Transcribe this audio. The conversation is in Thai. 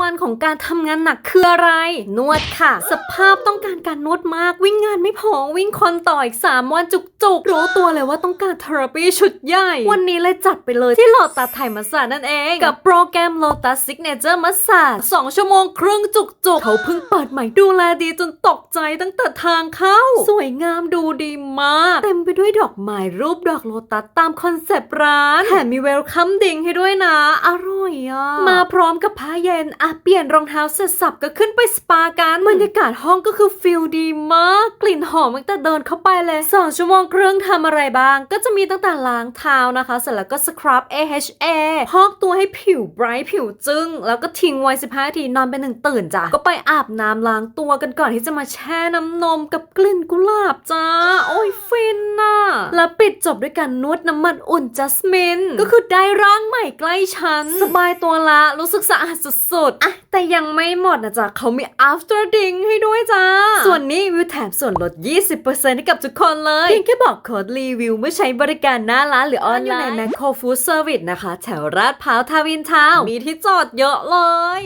วันของการทำงานหนักคืออะไร นวดค่ะ สภาพต้องการการนวดมาก วิ่งงานไม่พอวิ่งคอนต่ออีก 3 วันจุกๆ รู้ตัวเลยว่าต้องการเทอราปีชุดใหญ่ วันนี้เลยจัดไปเลยที่โลตัสไทยมาสซานั่นเอง กับโปรแกรมโลตัสซิกเนเจอร์มาสซาสองชั่วโมงครึ่งจุกๆ เขาเพิ่งเปิดใหม่ดูแลดีจนตกใจตั้งแต่ทางเข้า สวยงามดูดีมาก เต็มไปด้วยดอกไม้รูปดอกโลตัสตามคอนเซปต์ร้านแถมมีเวลคัมดิงให้ด้วยนะอร่อย อะ มาพร้อมกับผ้าเย็นอะเปลี่ยนรองเท้าเสร็จสับก็ขึ้นไปสปากันบรรยากาศห้องก็คือฟิลดีมาก กลิ่นหอมตั้งแต่เดินเข้าไปเลยสองชั่วโมงครึ่งทำอะไรบ้าง ก็จะมีตั้งแต่ล้างเท้านะคะ เสร็จแล้วก็สครับ AHA พอกตัวให้ผิวไบรท์ผิวจึง้ง แล้วก็ทิ้งไว้15นาทีนอนเป็นหนึ่งตื่นจ้ะก็ไปอาบน้ำล้างตัวกันก่อนที่จะมาแช่น้ำนมกับกลิ่นกุหลาบจ้า โอ้ยฟินน่ะ แล้วปิด จบด้วยการนวดน้ำมันอุ่นจัสมินก็คือได้ร่างใหม่ใกล้ฉัน สบายตัวละ รู้สึกสะอาดสุดๆอะแต่ยังไม่หมดนะจ๊ะเขามี after ding ให้ด้วยจ้า ส่วนนี้วิวแถมส่วนลด 20%ให้กับทุกคนเลย เพียงแค่บอกโค้ดรีวิวเมื่อใช้บริการหน้าร้านหรือออนไลน์อยู่ใน Macro Food Service นะคะ แถวราดพร้าวทาวินทาวน์มีที่จอดเยอะเลย